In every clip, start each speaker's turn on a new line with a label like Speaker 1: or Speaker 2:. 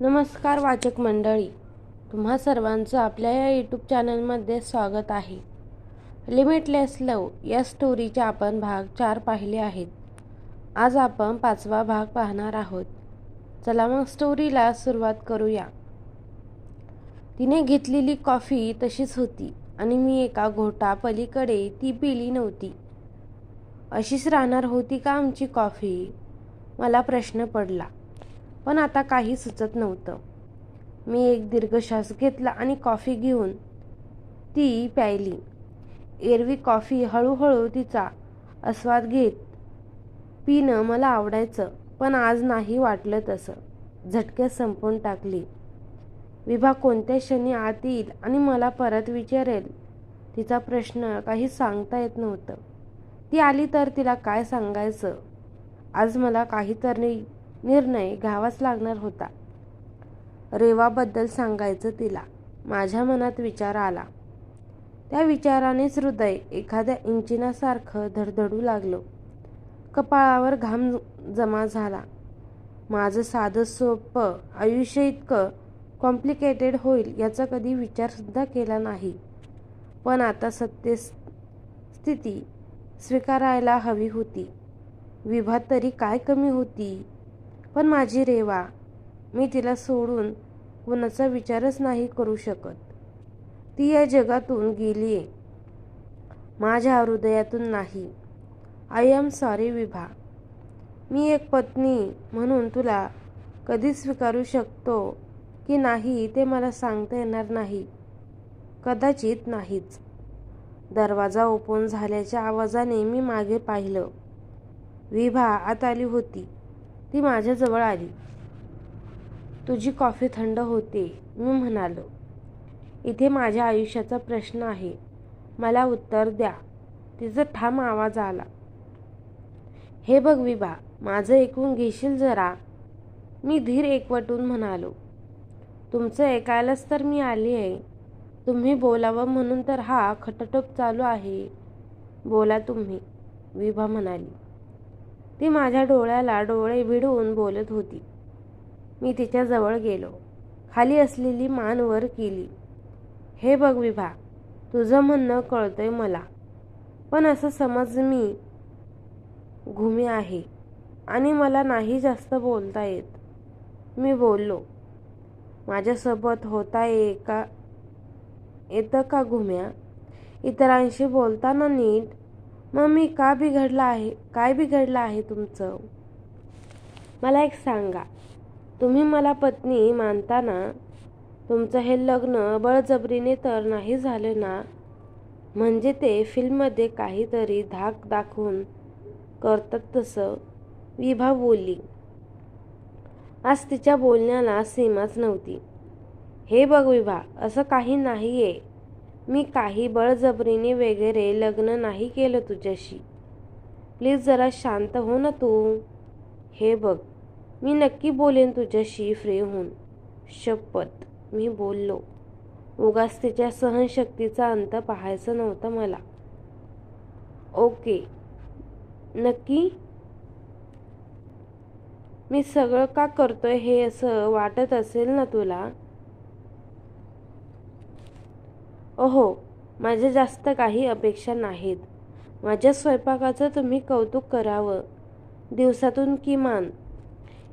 Speaker 1: नमस्कार वाचक मंडळी. तुम्हा सर्वांचं आपल्या या यूट्यूब चॅनलमध्ये स्वागत आहे. लिमिटलेस लव या स्टोरीचे आपण भाग चार पाहिले आहेत. आज आपण पाचवा भाग पाहणार आहोत. चला मग स्टोरीला सुरुवात करूया. तिने घेतलेली कॉफी तशीच होती आणि मी एका घोटा पलीकडे ती पिली नव्हती. अशीच राहणार होती का आमची कॉफी मला प्रश्न पडला. पण आता काही सुचत नव्हतं. मी एक दीर्घ श्वास घेतला आणि कॉफी घेऊन ती प्यायली. एरवी कॉफी हळूहळू तिचा आस्वाद घेत पिणं मला आवडायचं पण आज नाही वाटलं तसं. झटक्यात संपवून टाकली. विभा कोणत्या क्षणी आत येईल आणि मला परत विचारेल? तिचा प्रश्न काही सांगता येत नव्हतं. ती आली तर तिला काय सांगायचं? आज मला काहीतरी निर्णय घ्यावाच लागणार होता. रेवाबद्दल सांगायचं तिला. माझ्या मनात विचार आला. त्या विचारानेच हृदय एखाद्या इंचिनासारखं धडधडू लागलो. कपाळावर घाम जमा झाला. माझं साधं सोपं आयुष्य इतकं कॉम्प्लिकेटेड होईल याचा कधी विचारसुद्धा केला नाही. पण आता सत्य स्थिती स्वीकारायला हवी होती. विभात तरी काय कमी होती? पण माझी रेवा मी तिला सोडून कुणाचा विचारच नाही करू शकत. ती या जगातून गेली आहे माझ्या हृदयातून नाही. I am sorry Vibha. मी एक पत्नी म्हणून तुला कधी स्वीकारू शकतो की नाही ते मला सांगता येणार नाही. कदाचित नाहीच. दरवाजा ओपन झाल्याच्या आवाजाने मी मागे पाहिलं. विभा आत आली होती. ती माझ्याजवळ आली. तुझी कॉफी थंड होते मी म्हणालो. इथे माझ्या आयुष्याचा प्रश्न आहे. मला उत्तर द्या. तिचा ठाम आवाज आला. हे बघ विभा माझं ऐकून घेशील जरा? मी धीर एकवटून म्हणालो. तुमचं ऐकायलाच तर मी आली आहे. तुम्ही बोलावं म्हणून तर हा खटटोप चालू आहे. बोला तुम्ही विभा म्हणाली. ती माझ्या डोळ्याला डोळे भिडवून बोलत होती. मी तिच्याजवळ गेलो. खाली असलेली मान वर केली. हे बघ विभा तुझं म्हणणं कळतंय मला. पण असं समज मी घुमी आहे आणि मला नाही जास्त बोलता येत. मी बोललो माझ्यासोबत होता ये का येतं का घुम्या? इतरांशी बोलताना नीट मग मी का बिघडलं आहे? काय बिघडलं आहे तुमचं? मला एक सांगा. तुम्ही मला पत्नी मानताना तुमचं हे लग्न बळजबरीने तर नाही झालं ना? म्हणजे ते फिल्ममध्ये काहीतरी धाक दाखवून करतात तसं? विभा बोलली. आज तिच्या बोलण्याला सीमाच नव्हती. हे बघ विभा असं काही नाही आहे मी काही बळजबरीने वगैरे लग्न नाही केलं तुझ्याशी. प्लीज जरा शांत हो ना तू. हे बघ मी नक्की बोलेन तुझ्याशी फ्री होऊन. शपथ मी बोललो. उगाच तिच्या सहनशक्तीचा अंत पाहायचा नव्हता मला. ओके. नक्की? मी सगळं का करतोय हे असं वाटत असेल ना तुला? अहो माझ्या जास्त काही अपेक्षा नाहीत. माझ्या स्वयंपाकाचं तुम्ही कौतुक करावं. दिवसातून किमान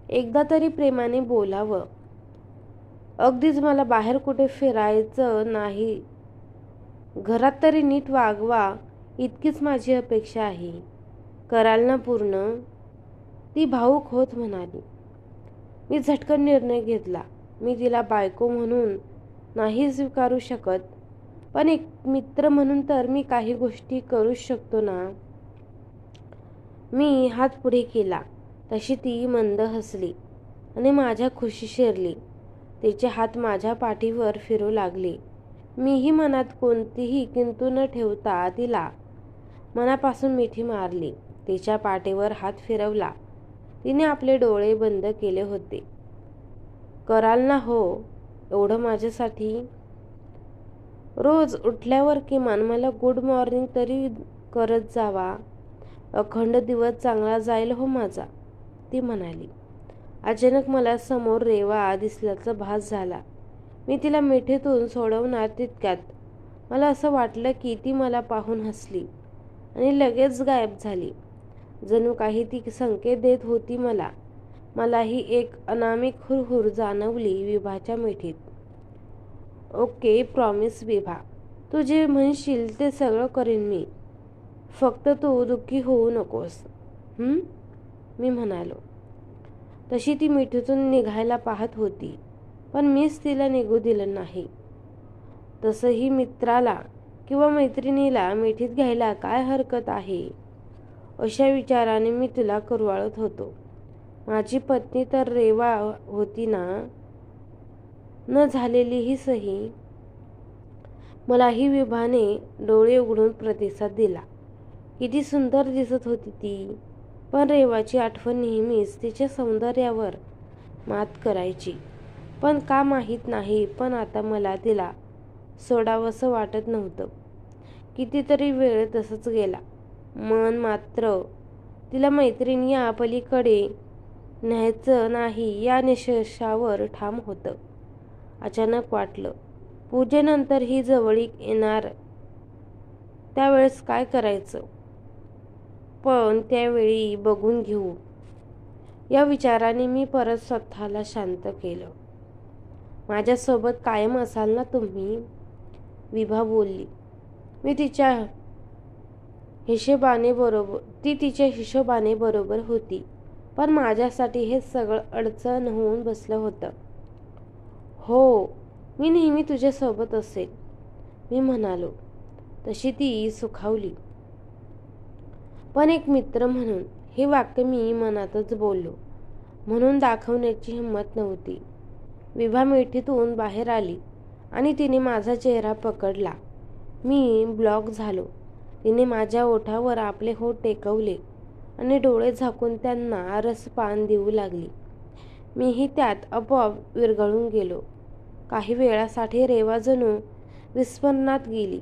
Speaker 1: एकदा तरी प्रेमाने बोलावं. अगदीच मला बाहेर कुठे फिरायचं नाही. घरात तरी नीट वागवा इतकीच माझी अपेक्षा आहे. कराल ना पूर्ण? ती भाऊक होत म्हणाली. मी झटकन निर्णय घेतला. मी तिला बायको म्हणून नाही स्वीकारू शकत. पण एक मित्र म्हणून तर मी काही गोष्टी करूच शकतो ना. मी हात पुढे केला. तशी ती मंद हसली आणि माझ्या खुशी शिरली. तिचे हात माझ्या पाठीवर फिरू लागले. मीही मनात कोणतीही किंतू न ठेवता तिला मनापासून मिठी मारली. तिच्या पाठीवर हात फिरवला. तिने आपले डोळे बंद केले होते. कराल ना हो एवढं माझ्यासाठी? रोज उठल्यावर किमान मला गुड मॉर्निंग तरी करत जावा. अखंड दिवस चांगला जाईल हो माझा ती म्हणाली. अचानक मला समोर रेवा दिसल्याचा भास झाला. मी तिला मिठीतून सोडवणार तितक्यात. मला असं वाटलं की ती मला पाहून हसली आणि लगेच गायब झाली. जणू काही ती संकेत देत होती मला. मलाही एक अनामिक हुरहुर जाणवली विभाच्या मिठीत. ओके प्रॉमिस विभा. तू जे म्हणशील ते सगळं करीन मी. फक्त तू दुःखी होऊ नकोस. मी म्हणालो. तशी ती मिठीतून निघायला पाहत होती पण मीच तिला निघू दिलं नाही. तसंही मित्राला किंवा मैत्रिणीला मिठीत घ्यायला काय हरकत आहे? अशा विचाराने मी तिला कुरवाळत होतो. माझी पत्नी तर रेवा होती ना? न झालेली ही सही मलाही विभाने डोळे उघडून प्रतिसाद दिला. किती सुंदर दिसत होती ती. पण रेवाची आठवण नेहमीच तिच्या सौंदर्यावर मात करायची. पण का माहीत नाही पण आता मला तिला सोडावंसं वाटत नव्हतं. कितीतरी वेळ तसंच गेला. मन मात्र तिला मैत्रिणी या पलीकडे न्यायचं नाही या निशेषावर ठाम होतं. अचानक वाटलं. पूजेनंतर ही जवळीक येणार. त्यावेळेस काय करायचं? पण त्यावेळी बघून घेऊ. या विचाराने मी परत स्वतःला शांत केलं. माझ्यासोबत कायम असाल ना तुम्ही? विभा बोलली. मी तिच्या हिशोबाने बरोबर ती तिच्या हिशोबाने बरोबर होती. पण माझ्यासाठी हे सगळं अडचण होऊन बसलं होतं. हो मी नेहमी तुझ्यासोबत असेल. मी म्हणालो. तशी ती सुखावली. पण एक मित्र म्हणून हे वाक्य मी मनातच बोललो. म्हणून दाखवण्याची हिंमत नव्हती. विभा मिठीतून बाहेर आली आणि तिने माझा चेहरा पकडला. मी ब्लॉक झालो. तिने माझ्या ओठावर आपले होठ टेकवले आणि डोळे झाकून त्यांना रसपान देऊ लागली. मीही त्यात आपोआप विरघळून गेलो. काही वेळासाठी रेवा जणू विस्मरणात गेली.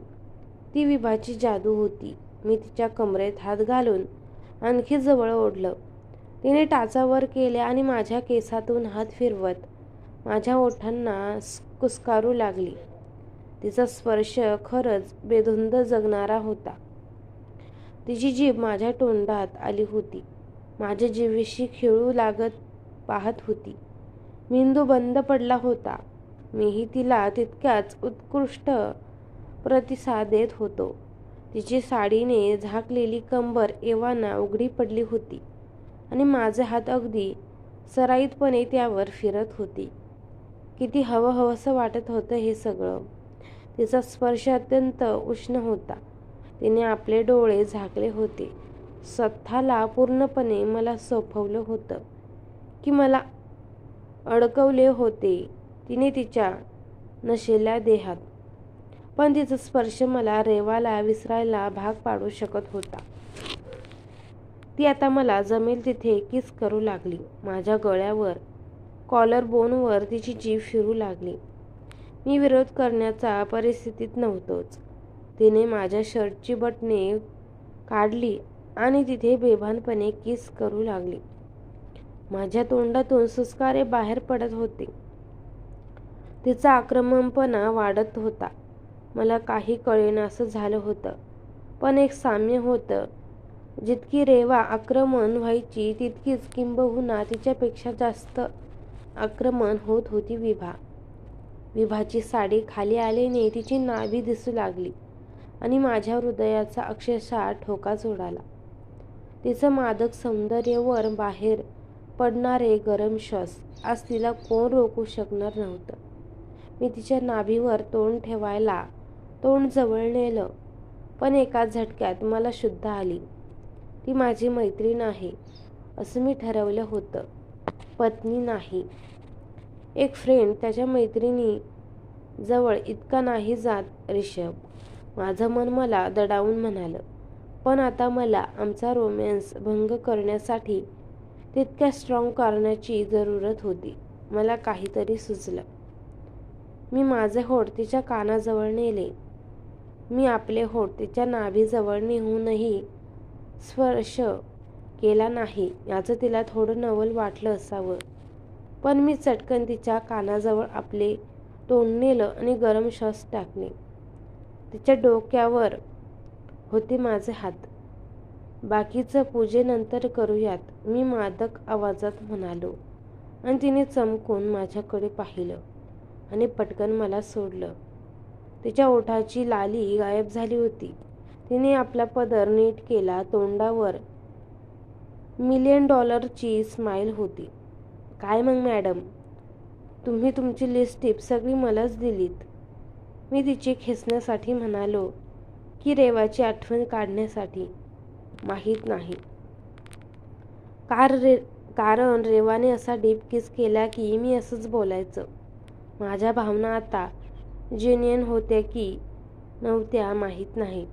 Speaker 1: ती विभाची जादू होती. मी तिच्या कमरेत हात घालून आणखी जवळ ओढलं. तिने टाचावर केले आणि माझ्या केसातून हात फिरवत माझ्या ओठांना कुस्कारू लागली. तिचा स्पर्श खरंच बेधुंद जगणारा होता. तिची जीभ माझ्या तोंडात आली होती. माझ्या जीवेशी खेळू लागत पाहत होती. मेंदू बंद पडला होता. मीही तिला तितक्याच उत्कृष्ट प्रतिसाद देत होतो. तिची साडीने झाकलेली कंबर एव्हाना उघडी पडली होती आणि माझे हात अगदी सराईतपणे त्यावर फिरत होती. किती हवं हवंसं वाटत होतं हे सगळं. तिचा स्पर्श अत्यंत उष्ण होता. तिने आपले डोळे झाकले होते. स्वतःला पूर्णपणे मला सोपवलं होतं की मला अडकवले होते. तिने तिच्या नशेल्या देहात. पण तिचा स्पर्श मला रेवाला विसरायला भाग पाडू शकत होता. ती आता मला जमेल तिथे किस करू लागली. माझ्या गळ्यावर कॉलर बोनवर तिची जीभ फिरू लागली. मी विरोध करण्याचा परिस्थितीत नव्हतोच. तिने माझ्या शर्टची बटणे काढली आणि तिथे बेभानपणे किस करू लागली. माझ्या तोंडातून सुस्कारे बाहेर पडत होते. तिचा आक्रमणपणा वाढत होता. मला काही असं झालं होतं. पण एक साम्य होतं. जितकी रेवा आक्रमण व्हायची तितकीच किंबहुना तिच्यापेक्षा जास्त आक्रमण होत होती विभा. विभाची साडी खाली आल्याने तिची नाभी दिसू लागली आणि माझ्या हृदयाचा अक्षरशः ठोका जोडाला. तिचं मादक सौंदर्यवर बाहेर पडणारे गरम श्वास आज तिला कोण रोखू शकणार नव्हतं. मी तिच्या नाभीवर तोंड ठेवायला तोंड जवळ नेलं. पण एका झटक्यात मला शुद्ध आली. ती माझी मैत्रीण आहे असं मी ठरवलं होतं. पत्नी नाही. एक फ्रेंड त्याच्या मैत्रिणी जवळ इतका नाही जात रिषभ माझं मन मला दडावून म्हणालं. पण आता मला आमचा रोमॅन्स भंग करण्यासाठी तितक्या स्ट्रॉंग कारणाची जरूरत होती. मला काहीतरी सुचलं. मी माझे होठ तिच्या कानाजवळ नेले. मी आपले होठ तिच्या नाभीजवळ नेहूनही स्पर्श केला नाही याचं तिला थोडं नवल वाटलं असावं. पण मी चटकन तिच्या कानाजवळ आपले तोंड नेलं आणि गरम श्वास टाकले. तिच्या डोक्यावर होते माझे हात. बाकीचं पूजेनंतर करूयात मी मादक आवाजात म्हणालो. आणि तिने चमकून माझ्याकडे पाहिलं. आणि पटकन मला सोडलं. तिच्या ओठाची लाली गायब झाली होती. तिने आपला पदर नीट केला तोंडावर मिलियन डॉलरची स्माईल होती. काय मग मॅडम तुम्ही तुमची लिस्ट टिप सगळी मलाच दिलीत. मी तिची खेचण्यासाठी म्हणालो की रेवाची आठवण काढण्यासाठी. माहीत नाही. कार रे कारण रेवाने असा डीप किस केला की मी असंच बोलायचं. माझ्या भावना आता जेन्युन होत्या की नव्हत्या माहीत नाही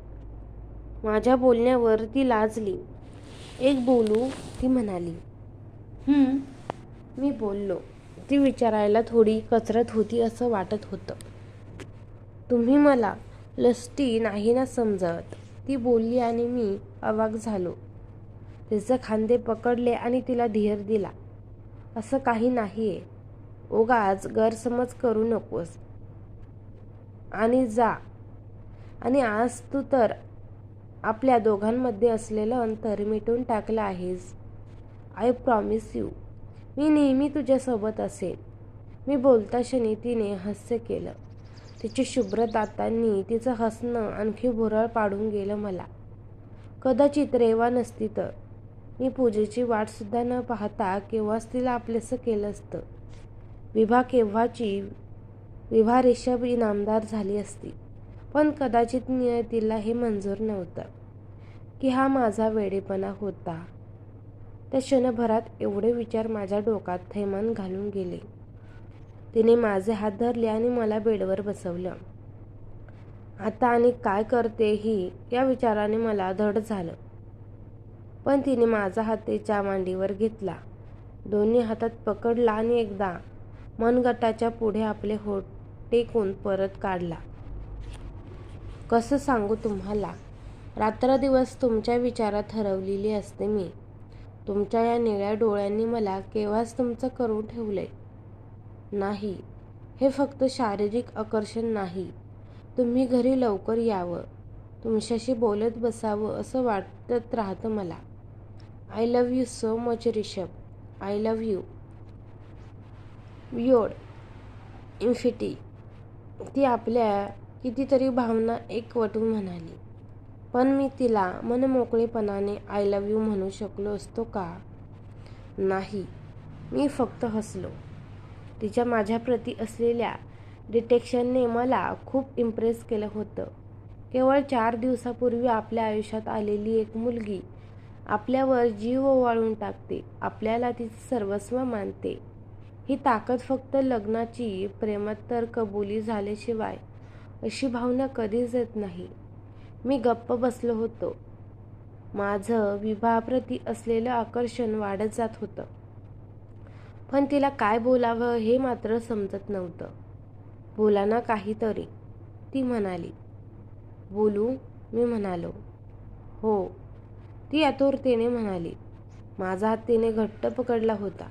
Speaker 1: माझ्या बोलण्यावर ती लाजली. एक बोलू ती म्हणाली मी बोललो ती विचारायला थोडी कचरत होती असं वाटत होतं. तुम्ही मला लस्टी नाही ना समजत ती बोलली आणि मी अवाक झालो. तिचं खांदे पकडले आणि तिला धीर दिला. असं काही नाही आहे उगाच गैरसमज करू नकोस. आणि जा. आणि आज तू तर आपल्या दोघांमध्ये असलेलं अंतर मिटून टाकलं आहेस. आय प्रॉमिस यू मी नेहमी तुझ्यासोबत असेल मी बोलता क्षणी तिने हास्य केलं. तिची शुभ्र दातांनी तिचं हसणं आणखी भुरळ पाडून गेलं मला. कदाचित रेवा नसती तर. मी पूजेची वाटसुद्धा न पाहता केव्हाच तिला आपलंसं केलं असतं. विभा केव्हाची? विभा रिषभ इनामदार झाली असती. पण कदाचित नियतीला हे मंजूर नव्हतं की हा माझा वेडेपणा होता. त्या क्षणभरात एवढे विचार माझ्या डोक्यात थैमान घालून गेले. तिने माझे हात धरले आणि मला बेडवर बसवलं. आता आणि काय करते ही या विचाराने मला धड झालं. पण तिने माझा हात तिच्या मांडीवर घेतला. दोन्ही हातात पकडला आणि एकदा मनगटाच्या पुढे आपले हो टेकून परत काढला. कसं सांगू तुम्हाला? रात्रदिवस तुमच्या विचारात हरवलेली असते मी. तुमच्या या निळ्या डोळ्यांनी मला केव्हाच तुमचं करून ठेवलंय? नाही. हे फक्त शारीरिक आकर्षण नाही. तुम्ही घरी लवकर यावं. तुमच्याशी बोलत बसावं असं वाटत राहतं मला. I love you so much Rishabh. I love you योड infinity ती आपल्या कितीतरी भावना एकवटून म्हणाली. पण मी तिला मनमोकळेपणाने आय लव यू म्हणू शकलो असतो का? नाही. मी फक्त हसलो. तिच्या माझ्याप्रती असलेल्या डिटेक्शनने मला खूप इम्प्रेस केलं होतं. केवळ चार दिवसापूर्वी आपल्या आयुष्यात आलेली एक मुलगी आपल्यावर जीव ओवाळून टाकते. आपल्याला तिचं सर्वस्व मानते. ही ताकद फक्त लग्नाची प्रेमत्तर कबुली झाल्याशिवाय अशी भावना कधीच येत नाही. मी गप्प बसलो होतो. माझं विवाहाप्रती असलेलं आकर्षण वाढत जात होतं. पण तिला काय बोलावं हे मात्र समजत नव्हतं. बोला ना काहीतरी ती म्हणाली. बोलू मी म्हणालो. हो. ती आतुरतेने म्हणाली. माझा हात तिने घट्ट पकडला होता.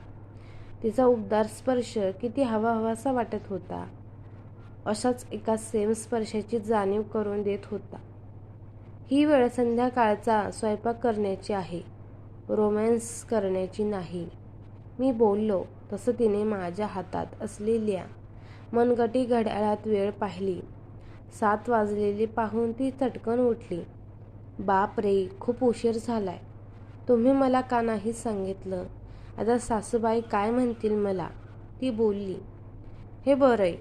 Speaker 1: तिचा उबदार स्पर्श किती हवा हवासा वाटत होता. अशाच एका सेम स्पर्शाची जाणीव करून देत होता. ही वेळ संध्याकाळचा स्वयंपाक करण्याची आहे रोमॅन्स करण्याची नाही. मी बोललो तसं तिने माझ्या हातात असलेल्या मनगटी घड्याळात वेळ पाहिली. सात वाजलेली पाहून ती चटकन उठली. बाप रे खूप उशीर झालाय. तुम्ही मला का नाही सांगितलं? आता सासूबाई काय म्हणतील मला? ती बोलली हे बरं आहे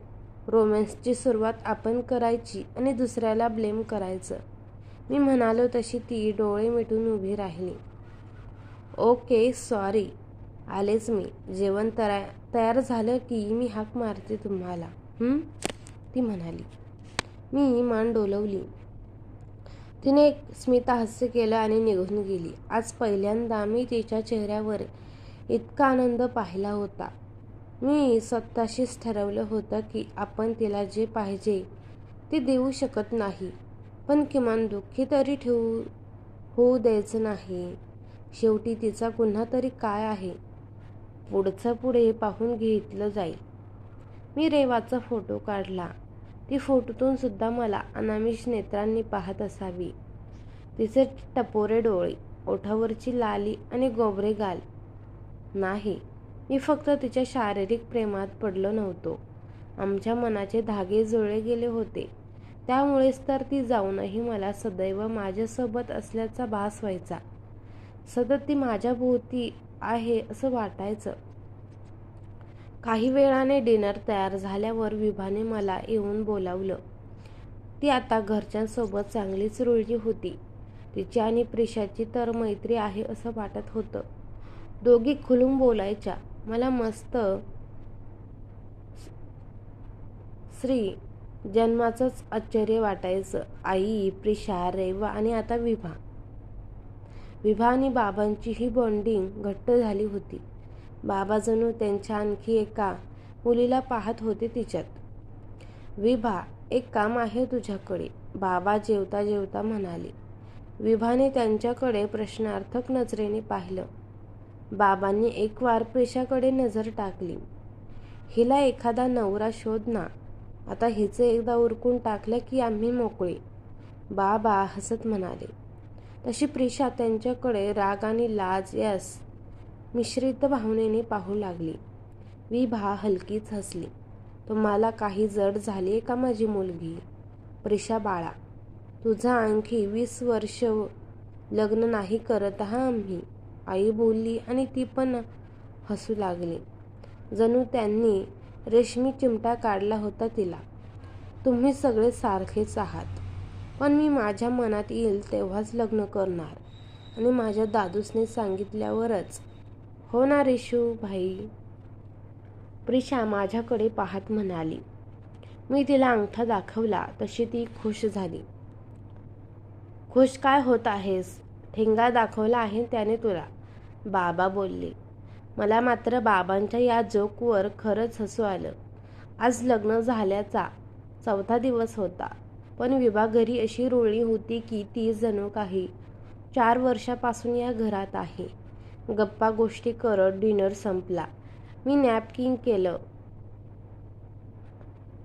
Speaker 1: रोमॅन्सची सुरुवात आपण करायची आणि दुसऱ्याला ब्लेम करायचं. मी म्हणालो तशी ती डोळे मिटून उभी राहिली. ओके सॉरी आलेच मी. जेवण तरा तयार झालं की मी हाक मारते तुम्हाला. ती म्हणाली. मी मान डोलवली. तिने एक स्मितहास्य केलं आणि निघून गेली. आज पहिल्यांदा मी तिच्या चेहऱ्यावर इतका आनंद पाहिला होता. मी स्वतःशीच ठरवलं होतं की आपण तिला जे पाहिजे ते देऊ शकत नाही. पण किमान दुःखी तरी ठेवू होऊ द्यायचं नाही. शेवटी तिचा गुन्हा तरी काय आहे? पुढचं पुढे पाहून घेतलं जाईल. मी रेवाचा फोटो काढला. ती फोटोतून सुद्धा मला अनामिष नेत्रांनी पाहत असावी. तिचे टपोरे डोळे ओठावरची लाली आणि गोबरे गाल नाही. मी फक्त तिच्या शारीरिक प्रेमात पडलो नव्हतो. आमच्या मनाचे धागे जुळले गेले होते. त्यामुळेच तर ती जाऊनही मला सदैव माझ्यासोबत असल्याचा भास व्हायचा. सतत ती माझ्या भोवती आहे असं वाटायचं. काही वेळाने डिनर तयार झाल्यावर विभाने मला येऊन बोलावलं. ती आता घरच्यांसोबत चांगलीच रुळली होती. तिची आणि प्रिशाची तर मैत्री आहे असं वाटत होतं. दोघी खुलून बोलायच्या. मला मस्त श्री जन्माचंच आश्चर्य वाटायचं. आई प्रिशा रेवा आणि आता विभा. विभा आणि बाबांची ही बॉन्डिंग घट्ट झाली होती. बाबा जणू त्यांच्या आणखी एका मुलीला पाहत होते तिच्यात. विभा एक काम आहे तुझ्याकडे बाबा जेवता जेवता म्हणाले. विभाने त्यांच्याकडे प्रश्नार्थक नजरेने पाहिलं. बाबांनी एक वार प्रेशाकडे नजर टाकली. हिला एखादा नवरा शोध ना आता हिचं एकदा उरकून टाकलं की आम्ही मोकळे. बाबा हसत म्हणाले. तशी प्रिशा त्यांच्याकडे राग आणि लाज यास मिश्रित भावनेने पाहू लागली. विभा हलकीच हसली. तुम्हाला काही जड झाली का माझी मुलगी? प्रिशा बाळा. तुझा आणखी वीस वर्ष लग्न नाही करत हा आम्ही. आई बोलली आणि ती पण हसू लागली. जणू त्यांनी रेशमी चिमटा काढला होता तिला. तुम्ही सगळे सारखेच आहात. पण मी माझ्या मनात येईल तेव्हाच लग्न करणार. आणि माझ्या दादूसने सांगितल्यावरच. हो ना रेशू भाई? प्रिशा माझ्याकडे पाहत म्हणाली. मी तिला अंगठा दाखवला तशी ती खुश झाली. खुश काय होत आहेस? ठेंगा दाखवला आहे त्याने तुला. बाबा बोलले. मला मात्र बाबांच्या या जोकवर खरंच हसू आलं. आज लग्न झाल्याचा चौथा दिवस होता. पण विभा घरी अशी रुळली होती की ती जणू काही चार वर्षापासून या घरात आहे. गप्पा गोष्टी करत डिनर संपला. मी नॅपकिंग केलं.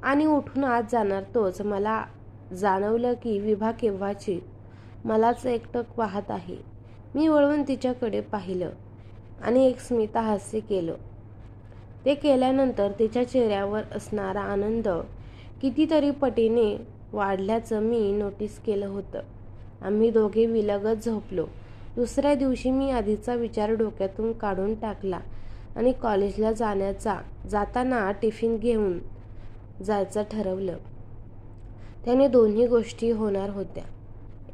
Speaker 1: आणि उठून आज जाणार तोच. मला जाणवलं की विभा केव्हाची? मलाच एकटक पाहत आहे. मी वळवून तिच्याकडे पाहिलं आणि एक स्मिता हास्य केलं. ते केल्यानंतर तिच्या चेहऱ्यावर असणारा आनंद कितीतरी पटीने वाढल्याचं मी नोटीस केलं होतं. आम्ही दोघे विलगत झोपलो. दुसऱ्या दिवशी मी आधीचा विचार डोक्यातून काढून टाकला आणि कॉलेजला जाण्याचा जाताना टिफिन घेऊन जायचं ठरवलं. त्याने दोन्ही गोष्टी होणार होत्या.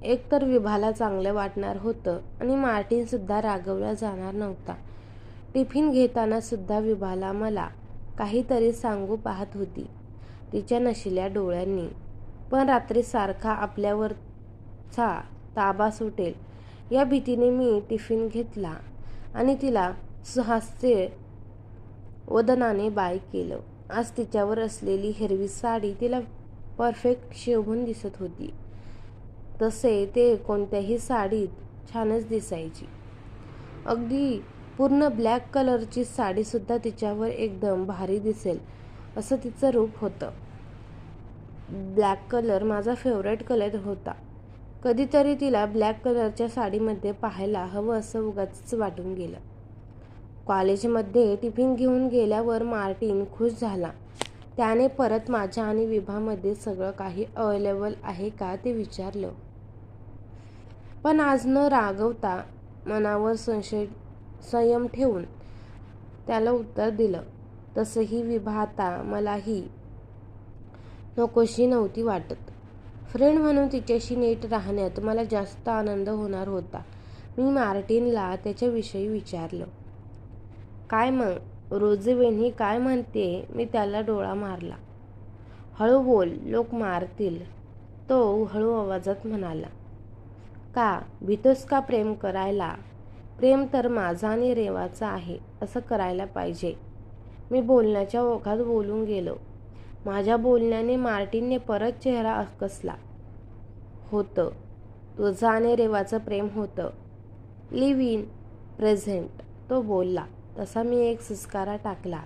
Speaker 1: एक तर विभाला चांगलं वाटणार होतं आणि मार्टिनसुद्धा रागवला जाणार नव्हता. टिफिन घेतानासुद्धा विभाला मला काहीतरी सांगू पाहत होती तिच्या नशिल्या डोळ्यांनी. पण रात्री सारखा आपल्यावरचा ताबा सुटेल या भीतीने मी टिफिन घेतला आणि तिला सुहास्य वदनाने बाय केलं. आज तिच्यावर असलेली हिरवी साडी तिला परफेक्ट शिवून दिसत होती. तसे ते कोणत्याही साडीत छानच दिसायची. अगदी पूर्ण ब्लॅक कलरची साडीसुद्धा तिच्यावर एकदम भारी दिसेल असं तिचं रूप होतं. ब्लॅक कलर माझा फेवरेट कलर होता. कधीतरी तिला ब्लॅक कलरच्या साडीमध्ये पाहायला हवं असं उगाच वाटून गेलं. कॉलेजमध्ये टिफिन घेऊन गेल्यावर मार्टिन खुश झाला. त्याने परत माझ्या आणि विभामध्ये सगळं काही अवेलेबल आहे का ते विचारलं. पण आज न रागवता मनावर संशय संयम ठेवून त्याला उत्तर दिलं. तसंही विभाता मलाही नकोशी नव्हती वाटत. फ्रेंड म्हणून तिच्याशी नीट राहण्यात मला जास्त आनंद होणार होता. मी मार्टिनला त्याच्याविषयी विचारलं. काय मग? रोजेवेनी काय म्हणते? मी त्याला डोळा मारला. हळू बोल लोक मारतील तो हळू आवाजात म्हणाला. का भीतोस का प्रेम करायला? प्रेम तर माझा आणि रेवाचा आहे असं करायला पाहिजे. मी बोलण्याच्या ओघात बोलून गेलो. माझ्या बोलण्याने मार्टिनने परत चेहरा अकसला होतं. तुझं आणि रेवाचं प्रेम होतं. लिव्ह इन प्रेझेंट तो बोलला. तसा मी एक सुस्कारा टाकला.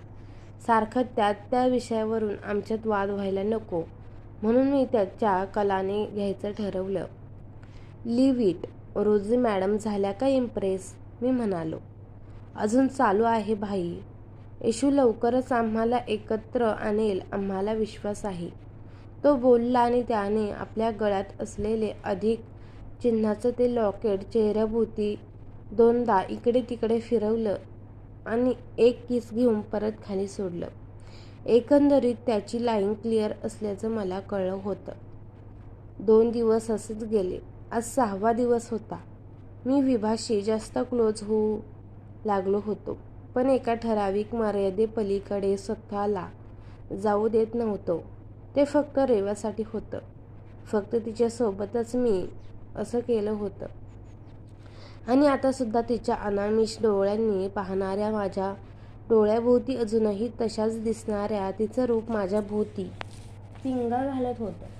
Speaker 1: सारखं त्यात त्या विषयावरून आमच्यात वाद व्हायला नको. म्हणून मी त्याच्या कलाने घ्यायचं ठरवलं. Leave it. रोजी मॅडम झाल्या का इम्प्रेस? मी म्हणालो. अजून चालू आहे भाई. येशू लवकरच आम्हाला एकत्र आणेल आम्हाला विश्वास आहे. तो बोलला आणि त्याने आपल्या गळ्यात असलेले अधिक चिन्हाचं ते लॉकेट चेहऱ्याभोवती दोनदा इकडे तिकडे फिरवलं आणि एक किस घेऊन परत खाली सोडलं. एकंदरीत त्याची लाईन क्लिअर असल्याचं मला कळलं होतं. दोन दिवस असेच गेले. आज सहावा दिवस होता. मी विभाशी जास्त क्लोज होऊ लागलो होतो पण एका ठराविक मर्यादेपलीकडे स्वतःला जाऊ देत नव्हतो. ते फक्त रेवासाठी होतं. फक्त तिच्यासोबतच मी असं केलं होतं. आणि आतासुद्धा तिच्या अनामिष डोळ्यांनी पाहणाऱ्या माझ्या डोळ्याभोवती अजूनही तशाच दिसणाऱ्या तिचं रूप माझ्या भोवती पिंगा घालत होतं.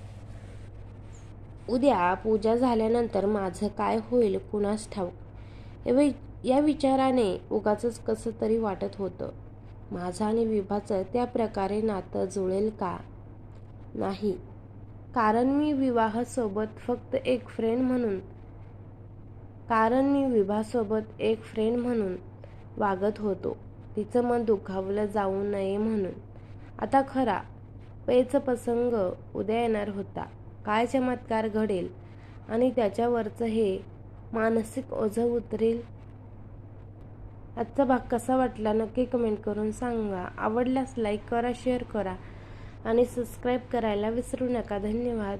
Speaker 1: उद्या पूजा झाल्यानंतर माझं काय होईल कुणास ठाऊक? या विचाराने उगाच कसं तरी वाटत होतं. माझं आणि विभाचं त्या प्रकारे नातं जुळेल का? नाही. कारण मी विवाहासोबत फक्त एक फ्रेंड म्हणून कारण मी विभासोबत एक फ्रेंड म्हणून वागत होतो. तिचं मन दुखावलं जाऊ नये म्हणून. आता खरा पेच प्रसंग उद्या येणार होता. काय चमत्कार घडेल आणि त्याच्यावरचं हे मानसिक ओझं उतरेल? आजचा भाग कसा वाटला नक्की कमेंट करून सांगा. आवडल्यास लाईक करा शेअर करा आणि सबस्क्राईब करायला विसरू नका. धन्यवाद.